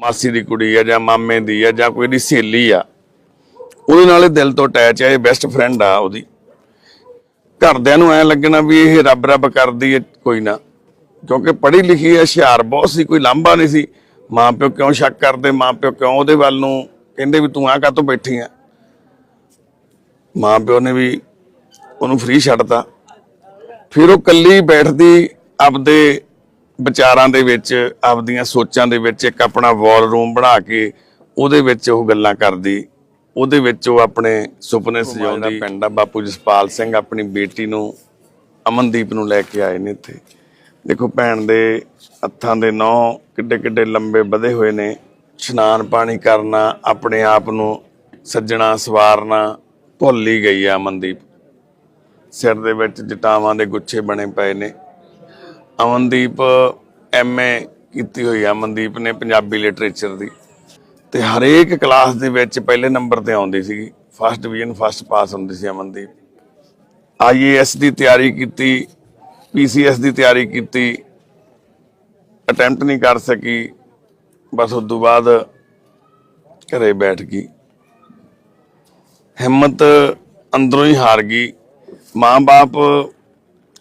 ਮਾਸੀ ਦੀ ਕੁੜੀ ਆ ਜਾਂ ਮਾਮੇ ਦੀ ਆ ਜਾਂ ਕੋਈ ਦੀ ਸਹੇਲੀ ਆ, ਉਹਦੇ ਨਾਲ ਇਹ ਦਿਲ ਤੋਂ ਅਟੈਚ ਆ, ਇਹ ਬੈਸਟ ਫਰੈਂਡ ਆ ਉਹਦੀ। ਘਰਦਿਆਂ ਨੂੰ ਐ ਲੱਗਣਾ ਵੀ ਇਹ ਰੱਬ ਰੱਬ ਕਰਦੀ ਹੈ ਕੋਈ ਨਾ। ਕਿਉਂਕਿ ਪੜ੍ਹੀ ਲਿਖੀ ਹੈ ਹੁਸ਼ਿਆਰ ਬਹੁਤ ਸੀ, ਕੋਈ ਲਾਂਭਾ ਨਹੀਂ ਸੀ। ਮਾਂ ਪਿਓ ਕਿਉਂ ਸ਼ੱਕ ਕਰਦੇ, ਮਾਂ ਪਿਓ ਕਿਉਂ ਉਹਦੇ ਵੱਲ ਨੂੰ ਕਹਿੰਦੇ ਵੀ ਤੂੰ ਆ ਕਾਤੋਂ ਬੈਠੀ ਆ? ਮਾਂ ਪਿਓ ਨੇ ਵੀ ਉਹਨੂੰ ਫ੍ਰੀ ਛੱਡਤਾ। ਫਿਰ ਉਹ ਕੱਲੀ ਬੈਠਦੀ ਆਪਦੇ ਵਿਚਾਰਾਂ ਦੇ ਵਿੱਚ ਆਪਦੀਆਂ ਸੋਚਾਂ ਦੇ ਵਿੱਚ ਇੱਕ ਆਪਣਾ ਵਾਰ ਰੂਮ ਬਣਾ ਕੇ ਉਹਦੇ ਵਿੱਚ ਉਹ ਗੱਲਾਂ ਕਰਦੀ। ਉਹਦੇ ਵਿੱਚ ਉਹ ਆਪਣੇ ਸੁਪਨੇ ਸਜਾਉਂਦੀ। ਪਿੰਡ ਆ ਬਾਪੂ ਜਸਪਾਲ ਸਿੰਘ ਆਪਣੀ ਬੇਟੀ ਨੂੰ ਅਮਨਦੀਪ ਨੂੰ ਲੈ ਕੇ ਆਏ ਨੇ ਇੱਥੇ। ਦੇਖੋ ਭੈਣ ਦੇ ਹੱਥਾਂ ਦੇ ਨੌ ਕਿੱਡੇ ਕਿੱਡੇ ਲੰਬੇ ਵਧੇ ਹੋਏ ਨੇ। ਇਸ਼ਨਾਨ ਪਾਣੀ ਕਰਨਾ ਆਪਣੇ ਆਪ ਨੂੰ ਸੱਜਣਾ ਸਵਾਰਨਾ ਭੁੱਲ ਹੀ ਗਈ ਆ ਅਮਨਦੀਪ। ਸਿਰ ਦੇ ਵਿੱਚ ਜਟਾਵਾਂ ਦੇ ਗੁੱਛੇ ਬਣੇ ਪਏ ਨੇ। ਅਮਨਦੀਪ ਐਮਏ ਕੀਤੀ ਹੋਈ ਆ, ਅਮਨਦੀਪ ਨੇ ਪੰਜਾਬੀ ਲਿਟਰੇਚਰ ਦੀ। ਤੇ ਹਰੇਕ ਕਲਾਸ ਦੇ ਵਿੱਚ ਪਹਿਲੇ ਨੰਬਰ ਤੇ ਆਉਂਦੀ ਸੀਗੀ। ਫਸਟ ਡਿਵੀਜ਼ਨ ਫਸਟ ਪਾਸ ਹੁੰਦੀ ਸੀ ਅਮਨਦੀਪ। ਆਈਏਐਸ ਦੀ ਤਿਆਰੀ ਕੀਤੀ ਪੀਸੀਐਸ ਦੀ ਤਿਆਰੀ ਕੀਤੀ ਅਟੈਂਪਟ ਨਹੀਂ ਕਰ ਸਕੀ, ਬਸ ਉਸ ਤੋਂ ਬਾਅਦ ਘਰੇ ਬੈਠ ਗਈ। ਹਿੰਮਤ ਅੰਦਰੋਂ ਹੀ ਹਾਰ ਗਈ। ਮਾਂ-ਬਾਪ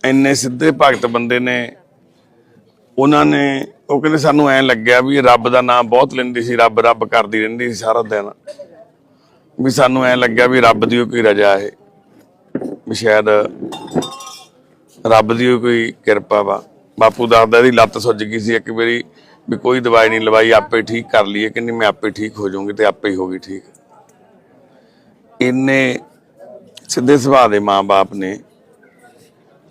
ਇੰਨੇ ਸਿੱਧੇ ਭਗਤ ਬੰਦੇ ਨੇ ਉਹਨਾਂ ਨੇ, ਉਹ ਕਹਿੰਦੇ ਸਾਨੂੰ ਐਂ ਲੱਗਿਆ ਵੀ ਰੱਬ ਦਾ ਨਾਮ ਬਹੁਤ ਲੈਂਦੀ ਸੀ, ਰੱਬ ਰੱਬ ਕਰਦੀ ਰਹਿੰਦੀ ਸੀ ਸਾਰਾ ਦਿਨ। ਵੀ ਸਾਨੂੰ ਐਂ ਲੱਗਿਆ ਵੀ ਰੱਬ ਦੀ ਕੋਈ ਰਜਾ ਹੈ, ਵੀ ਸ਼ਾਇਦ ਰੱਬ ਦੀ ਕੋਈ ਕਿਰਪਾ ਵਾ। ਬਾਪੂ ਦੱਸਦਾ ਇਹਦੀ ਲੱਤ ਸੁੱਜ ਗਈ ਸੀ ਇੱਕ ਵਾਰੀ, ਵੀ ਕੋਈ ਦਵਾਈ ਨਹੀਂ ਲਵਾਈ, ਆਪੇ ਠੀਕ ਕਰ ਲਈਏ, ਕਹਿੰਦੀ ਮੈਂ ਆਪੇ ਠੀਕ ਹੋ ਜਾਊਂਗੀ ਤੇ ਆਪੇ ਹੀ ਹੋ ਗਈ ਠੀਕ। ਇੰਨੇ ਸਿੱਧੇ ਸੁਭਾਅ ਦੇ ਮਾਂ-ਬਾਪ ਨੇ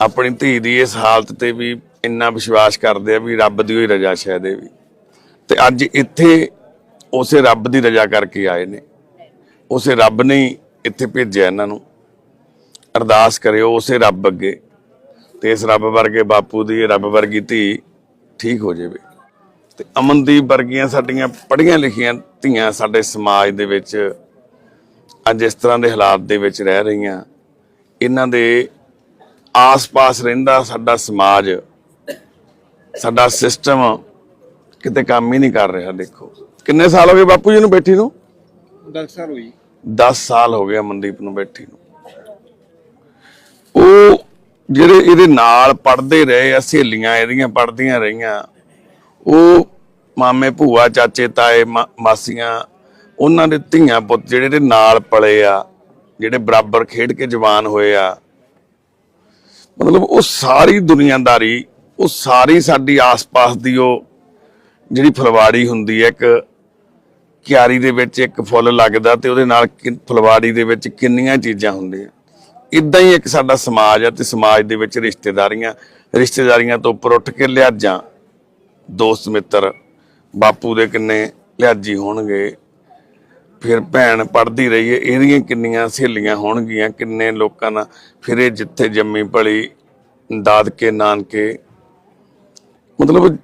ਆਪਣੀ ਧੀ ਦੀ ਇਸ ਹਾਲਤ ਤੇ ਵੀ ਇੰਨਾ ਵਿਸ਼ਵਾਸ ਕਰਦੇ ਆ ਵੀ ਰੱਬ ਦੀ ਹੋਈ ਰਜ਼ਾ ਸ਼ਾਇਦ ਇਹ ਵੀ। ਤੇ ਅੱਜ ਇੱਥੇ ਉਸੇ ਰੱਬ ਦੀ ਰਜ਼ਾ ਕਰਕੇ ਆਏ ਨੇ। ਉਸੇ ਰੱਬ ਨੇ ਇੱਥੇ ਭੇਜਿਆ ਇਹਨਾਂ ਨੂੰ। ਅਰਦਾਸ ਕਰਿਓ ਉਸੇ ਰੱਬ ਅੱਗੇ। ਤੇ ਇਸ ਰੱਬ ਵਰਗੇ ਬਾਪੂ ਦੀ ਰੱਬ ਵਰਗੀ ਧੀ ਠੀਕ ਹੋ ਜਾਵੇ। ਤੇ ਅਮਨਦੀਪ ਵਰਗੀਆਂ ਸਾਡੀਆਂ ਪੜ੍ਹੀਆਂ ਲਿਖੀਆਂ ਧੀਆਂ ਸਾਡੇ ਸਮਾਜ ਦੇ ਵਿੱਚ ਅੱਜ ਇਸ ਤਰ੍ਹਾਂ ਦੇ ਹਾਲਾਤ ਦੇ ਵਿੱਚ ਰਹਿ ਰਹੀਆਂ। ਇਹਨਾਂ ਦੇ ਆਸ-ਪਾਸ ਰਹਿੰਦਾ ਸਾਡਾ ਸਮਾਜ ਸਾਡਾ ਸਿਸਟਮ ਕਿਤੇ ਕੰਮ ਹੀ ਨਹੀਂ ਕਰ ਰਿਹਾ ਦੇਖੋ। ਕਿੰਨੇ ਸਾਲ ਹੋ ਗਏ ਬਾਪੂ ਜੀ ਨੂੰ ਬੈਠੀ ਨੂੰ? ਦਰਸਰ ਹੋਈ 10 ਸਾਲ ਹੋ ਗਏ ਅਮਨਦੀਪ ਨੂੰ ਬੈਠੀ ਨੂੰ। ਉਹ ਜਿਹੜੇ ਇਹਦੇ ਨਾਲ ਪੜਦੇ ਰਹੇ ਆ ਸਹੇਲੀਆਂ ਇਹਦੀਆਂ ਪੜਦੀਆਂ ਰਹੀਆਂ ਉਹ ਮਾਮੇ ਭੂਆ ਚਾਚੇ ਤਾਏ ਮਾਸੀਆਂ ਉਹਨਾਂ ਦੇ ਧੀਆਂ ਪੁੱਤ ਜਿਹੜੇ ਇਹਦੇ ਨਾਲ ਪਲੇ ਆ ਜਿਹੜੇ ਬਰਾਬਰ ਖੇਡ ਕੇ ਜਵਾਨ ਹੋਏ ਆ। ਮਤਲਬ ਉਹ ਸਾਰੀ ਦੁਨੀਆਦਾਰੀ ਉਹ ਸਾਰੀ ਸਾਡੀ ਆਸ-ਪਾਸ ਦੀ ਉਹ ਜਿਹੜੀ ਫਲਵਾੜੀ ਹੁੰਦੀ ਹੈ, ਇੱਕ ਕਿਆਰੀ ਦੇ ਵਿੱਚ ਇੱਕ ਫੁੱਲ ਲੱਗਦਾ ਤੇ ਉਹਦੇ ਨਾਲ ਕਿ- ਫੁਲਵਾੜੀ ਦੇ ਵਿੱਚ ਕਿੰਨੀਆਂ ਚੀਜ਼ਾਂ ਹੁੰਦੀਆਂ। ਇਦਾਂ ਹੀ ਇੱਕ ਸਾਡਾ ਸਮਾਜ ਆ ਤੇ ਸਮਾਜ ਦੇ ਵਿੱਚ ਰਿਸ਼ਤੇਦਾਰੀਆਂ ਰਿਸ਼ਤੇਦਾਰੀਆਂ ਤੋਂ ਉੱਪਰ ਉੱਠ ਕੇ ਲਿਹਾਜ਼ਾਂ ਦੋਸਤ ਮਿੱਤਰ, ਬਾਪੂ ਦੇ ਕਿੰਨੇ ਲਿਹਾਜੀ ਹੋਣਗੇ। ਫਿਰ ਭੈਣ ਪੜਦੀ ਰਹੀ ਹੈ ਇਹਦੀਆਂ ਕਿੰਨੀਆਂ ਸਹੇਲੀਆਂ ਹੋਣਗੀਆਂ, ਕਿੰਨੇ ਲੋਕਾਂ ਨਾਲ। ਫਿਰ ਇਹ ਜਿੱਥੇ ਜੰਮੀ ਪਲੀ ਦਾਦਕੇ, ਨਾਨਕੇ ਮਤਲਬ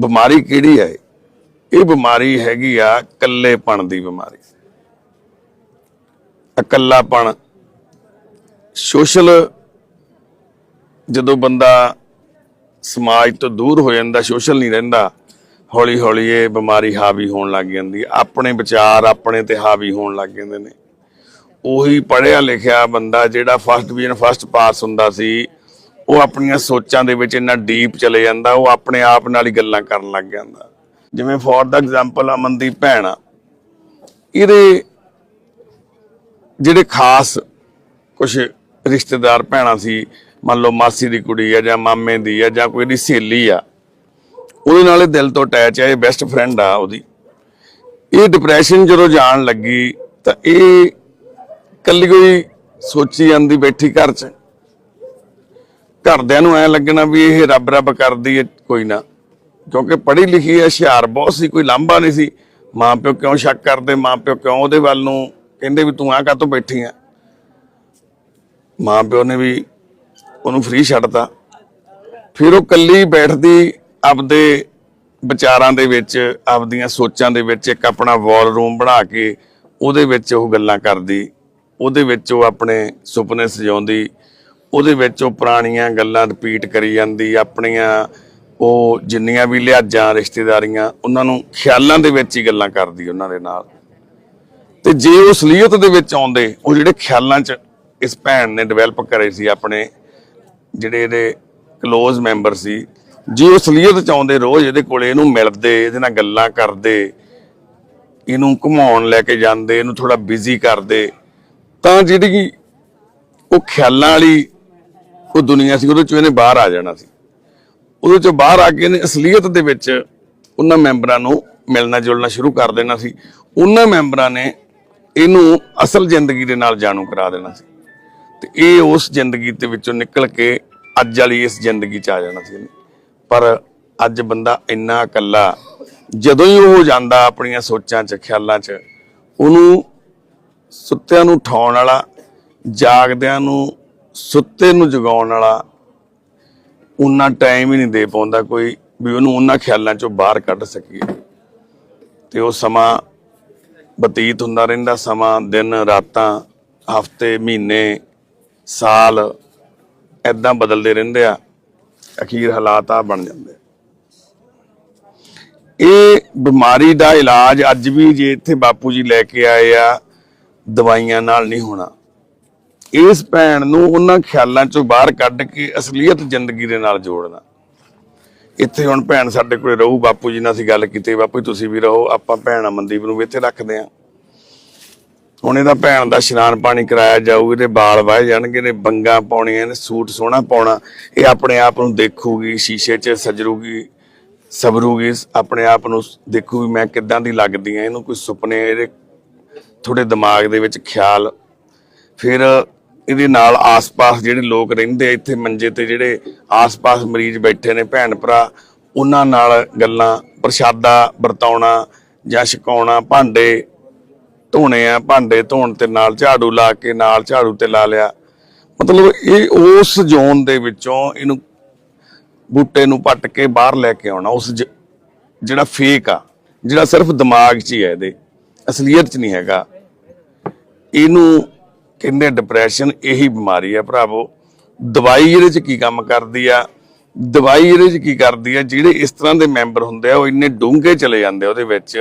ਬਿਮਾਰੀ ਕਿਹੜੀ ਹੈ? ਇਹ ਬਿਮਾਰੀ ਹੈਗੀ ਆ ਇਕੱਲੇਪਣ ਦੀ ਬਿਮਾਰੀ। ਇਕੱਲਾਪਣ। ਸੋਸ਼ਲ ਜਦੋਂ ਬੰਦਾ ਸਮਾਜ ਤੋਂ ਦੂਰ ਹੋ ਜਾਂਦਾ, ਸੋਸ਼ਲ ਨਹੀਂ ਰਹਿੰਦਾ ਹੌਲੀ ਹੌਲੀ ਇਹ ਬਿਮਾਰੀ ਹਾਵੀ ਹੋਣ ਲੱਗ ਜਾਂਦੀ ਆਪਣੇ ਵਿਚਾਰ ਆਪਣੇ ਤੇ ਹਾਵੀ ਹੋਣ ਲੱਗ ਜਾਂਦੇ ਨੇ। ਉਹੀ ਪੜ੍ਹਿਆ ਲਿਖਿਆ ਬੰਦਾ ਜਿਹੜਾ ਫਸਟ ਡਿਵੀਜ਼ਨ ਫਸਟ ਪਾਸ ਹੁੰਦਾ ਸੀ ਉਹ ਆਪਣੀਆਂ ਸੋਚਾਂ ਦੇ ਵਿੱਚ ਇੰਨਾ ਡੀਪ ਚਲੇ ਜਾਂਦਾ, ਉਹ ਆਪਣੇ ਆਪ ਨਾਲ ਹੀ ਗੱਲਾਂ ਕਰਨ ਲੱਗ ਜਾਂਦਾ। ਜਿਵੇਂ ਫੋਰ ਦਾ ਐਗਜ਼ਾਮਪਲ ਅਮਨਦੀਪ ਭੈਣ ਆ। ਇਹਦੇ ਜਿਹੜੇ ਖਾਸ ਕੁਝ ਰਿਸ਼ਤੇਦਾਰ ਭੈਣਾਂ ਸੀ, ਮੰਨ ਲਓ ਮਾਸੀ ਦੀ ਕੁੜੀ ਆ ਜਾਂ ਮਾਮੇ ਦੀ ਆ ਜਾਂ ਕੋਈ ਦੀ ਸਹੇਲੀ ਆ, ਉਹਦੇ ਨਾਲ ਇਹ ਦਿਲ ਤੋਂ ਅਟੈਚ ਆ, ਇਹ ਬੈਸਟ ਫਰੈਂਡ ਆ ਉਹਦੀ। ਇਹ ਡਿਪਰੈਸ਼ਨ ਜਦੋਂ ਜਾਣ ਲੱਗੀ ਤਾਂ ਇਹ ਕੱਲੀ ਕੋਈ ਸੋਚੀ ਜਾਂਦੀ ਬੈਠੀ ਘਰ 'ਚ। ਘਰਦਿਆਂ ਨੂੰ ਐ ਲੱਗਣਾ ਵੀ ਇਹ ਰੱਬ ਰੱਬ ਕਰਦੀ ਹੈ ਕੋਈ ਨਾ। ਕਿਉਂਕਿ ਪੜ੍ਹੀ ਲਿਖੀ ਹੈ ਹੁਸ਼ਿਆਰ ਬਹੁਤ ਸੀ, ਕੋਈ ਲਾਂਭਾ ਨਹੀਂ ਸੀ। ਮਾਂ ਪਿਓ ਕਿਉਂ ਸ਼ੱਕ ਕਰਦੇ, ਮਾਂ ਪਿਓ ਕਿਉਂ ਉਹਦੇ ਵੱਲ ਨੂੰ ਕਹਿੰਦੇ ਵੀ ਤੂੰ ਆ ਕਾਤੋਂ ਬੈਠੀ ਆ? ਮਾਂ ਪਿਓ ਨੇ ਵੀ ਉਹਨੂੰ ਫ੍ਰੀ ਛੱਡਤਾ। ਫਿਰ ਉਹ ਕੱਲੀ ਬੈਠਦੀ ਆਪਦੇ ਵਿਚਾਰਾਂ ਦੇ ਵਿੱਚ, ਆਪਦੀਆਂ ਸੋਚਾਂ ਦੇ ਵਿੱਚ, ਇੱਕ ਆਪਣਾ ਵਾਰ ਰੂਮ ਬਣਾ ਕੇ ਉਹਦੇ ਵਿੱਚ ਉਹ ਗੱਲਾਂ ਕਰਦੀ। ਉਹਦੇ ਵਿੱਚ ਉਹ ਆਪਣੇ ਸੁਪਨੇ ਸਜਾਉਂਦੀ। ਉਹਦੇ ਵਿੱਚ ਉਹ ਪੁਰਾਣੀਆਂ ਗੱਲਾਂ ਰਿਪੀਟ ਕਰੀ ਜਾਂਦੀ, ਆਪਣੀਆਂ ਉਹ ਜਿੰਨੀਆਂ ਵੀ ਲਿਹਾਜ਼ਾਂ, ਰਿਸ਼ਤੇਦਾਰੀਆਂ, ਉਹਨਾਂ ਨੂੰ ਖਿਆਲਾਂ ਦੇ ਵਿੱਚ ਹੀ ਗੱਲਾਂ ਕਰਦੀ ਉਹਨਾਂ ਦੇ ਨਾਲ। ਤੇ ਜੇ ਉਹ ਅਸਲੀਅਤ ਦੇ ਵਿੱਚ ਆਉਂਦੇ, ਉਹ ਜਿਹੜੇ ਖਿਆਲਾਂ 'ਚ ਇਸ ਭੈਣ ਨੇ ਡਿਵੈਲਪ ਕਰੇ ਸੀ, ਆਪਣੇ ਜਿਹੜੇ ਇਹਦੇ ক্লোਜ਼ ਮੈਂਬਰ ਸੀ, ਜੇ ਉਹ ਅਸਲੀਅਤ 'ਚ ਆਉਂਦੇ, ਰੋਜ਼ ਇਹਦੇ ਕੋਲੇ ਇਹਨੂੰ ਮਿਲਦੇ, ਇਹਦੇ ਨਾਲ ਗੱਲਾਂ ਕਰਦੇ, ਇਹਨੂੰ ਘੁਮਾਉਣ ਲੈ ਕੇ ਜਾਂਦੇ, ਇਹਨੂੰ ਥੋੜਾ ਬਿਜ਼ੀ ਕਰਦੇ, ਤਾਂ ਜਿਹੜੀ ਉਹ ਖਿਆਲਾਂ ਵਾਲੀ ਉਹ ਦੁਨੀਆ ਸੀ, ਉਹਦੇ ਚੋਂ ਇਹਨੇ ਬਾਹਰ ਆ ਜਾਣਾ ਸੀ। ਉਹਦੇ ਚੋਂ ਬਾਹਰ ਆ ਕੇ ਇਹਨੇ ਅਸਲੀਅਤ ਦੇ ਵਿੱਚ ਉਹਨਾਂ ਮੈਂਬਰਾਂ ਨੂੰ ਮਿਲਣਾ ਜੁਲਣਾ ਸ਼ੁਰੂ ਕਰ ਦੇਣਾ ਸੀ। ਉਹਨਾਂ ਮੈਂਬਰਾਂ ਨੇ ਇਹਨੂੰ ਅਸਲ ਜ਼ਿੰਦਗੀ ਦੇ ਨਾਲ ਜਾਣੂ ਕਰਾ ਦੇਣਾ ਸੀ। ਤੇ ਇਹ ਉਸ ਜ਼ਿੰਦਗੀ ਦੇ ਵਿੱਚੋਂ ਨਿਕਲ ਕੇ ਅੱਜ ਵਾਲੀ ਇਸ ਜ਼ਿੰਦਗੀ 'ਚ ਆ ਜਾਣਾ ਸੀ ਇਹਨੇ। ਪਰ ਅੱਜ ਬੰਦਾ ਇੰਨਾ ਇਕੱਲਾ, ਜਦੋਂ ਹੀ ਉਹ ਜਾਂਦਾ ਆਪਣੀਆਂ ਸੋਚਾਂ 'ਚ, ਖਿਆਲਾਂ 'ਚ, ਉਹਨੂੰ ਸੁੱਤਿਆਂ ਨੂੰ ਉਠਾਉਣ ਵਾਲਾ, ਜਾਗਦਿਆਂ ਨੂੰ ਸੁੱਤੇ ਨੂੰ ਜਗਾਉਣ ਵਾਲਾ ਉਨਾ ਟਾਈਮ ਹੀ ਨਹੀਂ ਦੇ ਪਾਉਂਦਾ ਕੋਈ ਵੀ ਉਹਨੂੰ ਉਹਨਾਂ ਖਿਆਲਾਂ 'ਚੋਂ ਬਾਹਰ ਕੱਢ ਸਕੀਏ। ਤੇ ਉਹ ਸਮਾਂ ਬਤੀਤ ਹੁੰਦਾ ਰਹਿੰਦਾ, ਸਮਾਂ, ਦਿਨ, ਰਾਤਾਂ, ਹਫ਼ਤੇ, ਮਹੀਨੇ, ਸਾਲ ਐਦਾਂ ਬਦਲਦੇ ਰਹਿੰਦੇ ਆ। ਅਖੀਰ ਹਾਲਾਤ ਆ ਬਣ ਜਾਂਦੇ ਇਹ ਬਿਮਾਰੀ ਦਾ ਇਲਾਜ ਅੱਜ ਵੀ ਜੇ ਇੱਥੇ ਬਾਪੂ ਜੀ ਲੈ ਕੇ ਆਏ ਆ, ਦਵਾਈਆਂ ਨਾਲ ਨਹੀਂ ਹੋਣਾ। ਇਸ ਭੈਣ ਨੂੰ ਉਹਨਾਂ ਖਿਆਲਾਂ ਚੋਂ ਬਾਹਰ ਕੱਢ ਕੇ ਅਸਲੀਅਤ ਜ਼ਿੰਦਗੀ ਦੇ ਨਾਲ ਜੋੜਨਾ। ਇੱਥੇ ਹੁਣ ਭੈਣ ਸਾਡੇ ਕੋਲੇ ਰਹੂ, ਬਾਪੂ ਜੀ ਨਾਲ ਅਸੀਂ ਗੱਲ ਕੀਤੀ, ਬਾਪੂ ਤੁਸੀਂ ਵੀ ਰਹੋ, ਆਪਾਂ ਭੈਣ ਅਮਨਦੀਪ ਨੂੰ ਵੀ ਇੱਥੇ ਰੱਖਦੇ ਆਂ ਹੁਣ ਇਹਦਾ ਭੈਣ ਦਾ ਇਸ਼ਨਾਨ ਪਾਣੀ ਕਰਾਇਆ ਜਾਊ, ਇਹਦੇ ਵਾਲ ਵਾਏ ਜਾਣਗੇ ਨੇ ਬੰਗਾ ਪਾਉਣੀਆਂ ਨੇ ਸੂਟ ਸੋਹਣਾ ਪਾਉਣਾ, ਇਹ ਆਪਣੇ ਆਪ ਨੂੰ ਦੇਖੂਗੀ, ਸ਼ੀਸ਼ੇ 'ਚ ਸਜਰੂਗੀ, ਸਬਰੂਗੀ, ਆਪਣੇ ਆਪ ਨੂੰ ਦੇਖੂ ਵੀ ਮੈਂ ਕਿੱਦਾਂ ਦੀ ਲੱਗਦੀ ਆ ਇਹਨੂੰ ਕੋਈ ਸੁਪਨੇ, ਇਹਦੇ ਥੋੜੇ ਦਿਮਾਗ ਦੇ ਵਿੱਚ ਖਿਆਲ, ਫਿਰ ਇਹਦੇ ਨਾਲ ਆਸ-ਪਾਸ ਜਿਹੜੇ ਲੋਕ ਰਹਿੰਦੇ ਆ, ਇੱਥੇ ਮੰਜੇ ਤੇ ਜਿਹੜੇ ਆਸ-ਪਾਸ ਮਰੀਜ਼ ਬੈਠੇ ਨੇ ਭੈਣ ਭਰਾ ਉਹਨਾਂ ਨਾਲ ਗੱਲਾਂ, ਪ੍ਰਸ਼ਾਦਾ ਵਰਤਾਉਣਾ ਜਾਂ ਛਕਾਉਣਾ, ਭਾਂਡੇ ਧੋਣੇ ਆ, ਭਾਂਡੇ ਧੋਣ ਤੇ ਨਾਲ ਝਾੜੂ ਲਾ ਕੇ, ਨਾਲ ਝਾੜੂ ਤੇ ਲਾ ਲਿਆ। ਮਤਲਬ ਇਹ ਉਸ ਜ਼ੋਨ ਦੇ ਵਿੱਚੋਂ ਇਹਨੂੰ ਬੂਟੇ ਨੂੰ ਪੱਟ ਕੇ ਬਾਹਰ ਲੈ ਕੇ ਆਉਣਾ, ਉਸ ਜਿਹੜਾ ਫੇਕ ਆ, ਜਿਹੜਾ ਸਿਰਫ ਦਿਮਾਗ 'ਚ ਹੀ ਹੈ ਇਹਦੇ, ਅਸਲੀਅਤ 'ਚ ਨਹੀਂ ਹੈਗਾ। ਇਹਨੂੰ ਕਹਿੰਦੇ ਡਿਪਰੈਸ਼ਨ ਇਹੀ ਬਿਮਾਰੀ ਆ ਭਰਾਵੋ। ਦਵਾਈ ਇਹਦੇ 'ਚ ਕੀ ਕੰਮ ਕਰਦੀ ਆ? ਦਵਾਈ ਇਹਦੇ 'ਚ ਕੀ ਕਰਦੀ ਆ? ਜਿਹੜੇ ਇਸ ਤਰ੍ਹਾਂ ਦੇ ਮੈਂਬਰ ਹੁੰਦੇ ਆ, ਉਹ ਇੰਨੇ ਡੂੰਘੇ ਚਲੇ ਜਾਂਦੇ ਉਹਦੇ ਵਿੱਚ,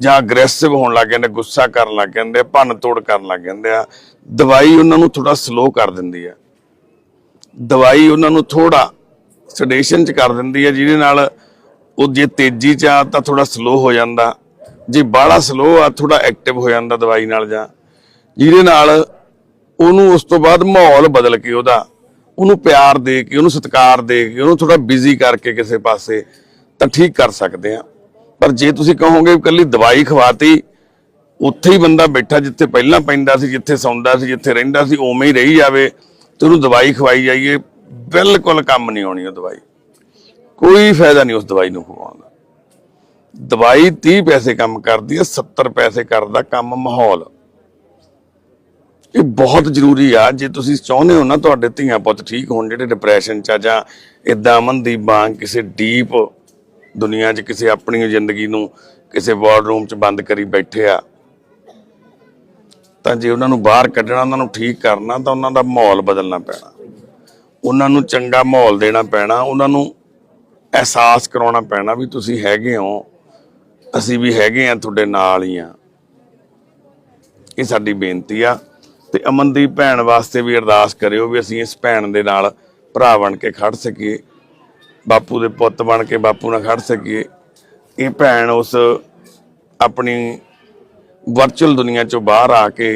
ਜਾਂ ਅਗਰੈਸਿਵ ਹੋਣ ਲੱਗ ਜਾਂਦੇ ਗੁੱਸਾ ਕਰਨ ਲੱਗ ਜਾਂਦੇ ਆ, ਭੰਨ ਤੋੜ ਕਰਨ ਲੱਗ ਜਾਂਦੇ ਆ। ਦਵਾਈ ਉਹਨਾਂ ਨੂੰ ਥੋੜਾ ਸਲੋ ਕਰ ਦਿੰਦੀ ਆ। ਦਵਾਈ ਉਹਨਾਂ ਨੂੰ ਥੋੜਾ ਸੈਡੇਸ਼ਨ ਚ ਕਰ ਦਿੰਦੀ ਹੈ ਜਿਹਦੇ ਨਾਲ ਉਹ ਜੇ ਤੇਜ਼ੀ ਚ ਆ ਤਾਂ ਥੋੜਾ ਸਲੋ ਹੋ ਜਾਂਦਾ। ਜੇ ਬਾਹਲਾ ਸਲੋ ਆ ਥੋੜਾ ਐਕਟਿਵ ਹੋ ਜਾਂਦਾ ਦਵਾਈ ਨਾਲ ਜਾਂ। ਜਿਹਦੇ ਨਾਲ ਉਹਨੂੰ ਉਸ ਤੋਂ ਬਾਅਦ ਮਾਹੌਲ ਬਦਲ ਕੇ ਉਹਦਾ, ਉਹਨੂੰ ਪਿਆਰ ਦੇ ਕੇ, ਉਹਨੂੰ ਸਤਿਕਾਰ ਦੇ ਕੇ, ਉਹਨੂੰ ਥੋੜਾ ਬਿਜ਼ੀ ਕਰਕੇ ਕਿਸੇ ਪਾਸੇ ਤਾਂ ਠੀਕ ਕਰ ਸਕਦੇ ਆ ਪਰ ਜੇ ਤੁਸੀਂ ਕਹੋਗੇ ਇਕੱਲੀ ਦਵਾਈ ਖਵਾਤੀ, ਉੱਥੇ ਹੀ ਬੰਦਾ ਬੈਠਾ ਜਿੱਥੇ ਪਹਿਲਾਂ ਪੈਂਦਾ ਸੀ, ਜਿੱਥੇ ਸੌਂਦਾ ਸੀ, ਜਿੱਥੇ ਰਹਿੰਦਾ ਸੀ, ਉਵੇਂ ਹੀ ਰਹੀ ਜਾਵੇ ਤੇ ਉਹਨੂੰ ਦਵਾਈ ਖਵਾਈ ਜਾਈਏ, ਬਿਲਕੁਲ ਕੰਮ ਨਹੀਂ ਆਉਣੀ ਉਹ ਦਵਾਈ। ਕੋਈ ਫਾਇਦਾ ਨਹੀਂ ਉਸ ਦਵਾਈ ਨੂੰ ਖਵਾਉਣ ਦਾ। ਦਵਾਈ 30 ਪੈਸੇ ਕੰਮ ਕਰਦੀ ਹੈ 70 ਪੈਸੇ ਕਰਦਾ ਕੰਮ ਮਾਹੌਲ। ਇਹ ਬਹੁਤ ਜ਼ਰੂਰੀ ਆ, ਜੇ ਤੁਸੀਂ ਚਾਹੁੰਦੇ ਹੋ ਨਾ ਤੁਹਾਡੇ ਧੀਆਂ ਪੁੱਤ ਠੀਕ ਹੋਣ, ਜਿਹੜੇ ਡਿਪਰੈਸ਼ਨ ਚ ਆ ਜਾਂ ਇਦਾਂ ਅਮਨਦੀਪ ਵਾਂਗ ਕਿਸੇ ਡੀਪ ਦੁਨੀਆ 'ਚ, ਕਿਸੇ ਆਪਣੀ ਜ਼ਿੰਦਗੀ ਨੂੰ ਕਿਸੇ ਵਾਰਡਰੂਮ 'ਚ ਬੰਦ ਕਰੀ ਬੈਠੇ ਆ, ਤਾਂ ਜੇ ਉਹਨਾਂ ਨੂੰ ਬਾਹਰ ਕੱਢਣਾ, ਉਹਨਾਂ ਨੂੰ ਠੀਕ ਕਰਨਾ, ਤਾਂ ਉਹਨਾਂ ਦਾ ਮਾਹੌਲ ਬਦਲਣਾ ਪੈਣਾ। ਉਹਨਾਂ ਨੂੰ ਚੰਗਾ ਮਾਹੌਲ ਦੇਣਾ ਪੈਣਾ, ਉਹਨਾਂ ਨੂੰ ਅਹਿਸਾਸ ਕਰਾਉਣਾ ਪੈਣਾ ਵੀ ਤੁਸੀਂ ਹੈਗੇ ਹੋ, ਅਸੀਂ ਵੀ ਹੈਗੇ ਆ ਤੁਹਾਡੇ ਨਾਲ ਹੀ ਆ। ਇਹ ਸਾਡੀ ਬੇਨਤੀ ਆ। ਤੇ ਅਮਨਦੀਪ ਭੈਣ ਵਾਸਤੇ ਵੀ ਅਰਦਾਸ ਕਰਿਓ ਵੀ ਅਸੀਂ ਇਸ ਭੈਣ ਦੇ ਨਾਲ ਭਰਾ ਬਣ ਕੇ ਖੜ ਸਕੀਏ, ਬਾਪੂ ਦੇ ਪੁੱਤ ਬਣ ਕੇ ਬਾਪੂ ਨਾਲ ਖੜ ਸਕੀਏ। ਇਹ ਭੈਣ ਉਸ ਆਪਣੀ ਵਰਚੁਅਲ ਦੁਨੀਆ ਚੋਂ ਬਾਹਰ ਆ ਕੇ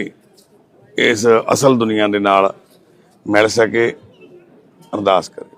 ਇਸ ਅਸਲ ਦੁਨੀਆ ਦੇ ਨਾਲ ਮਿਲ ਸਕੇ, ਅਰਦਾਸ ਕਰੇ।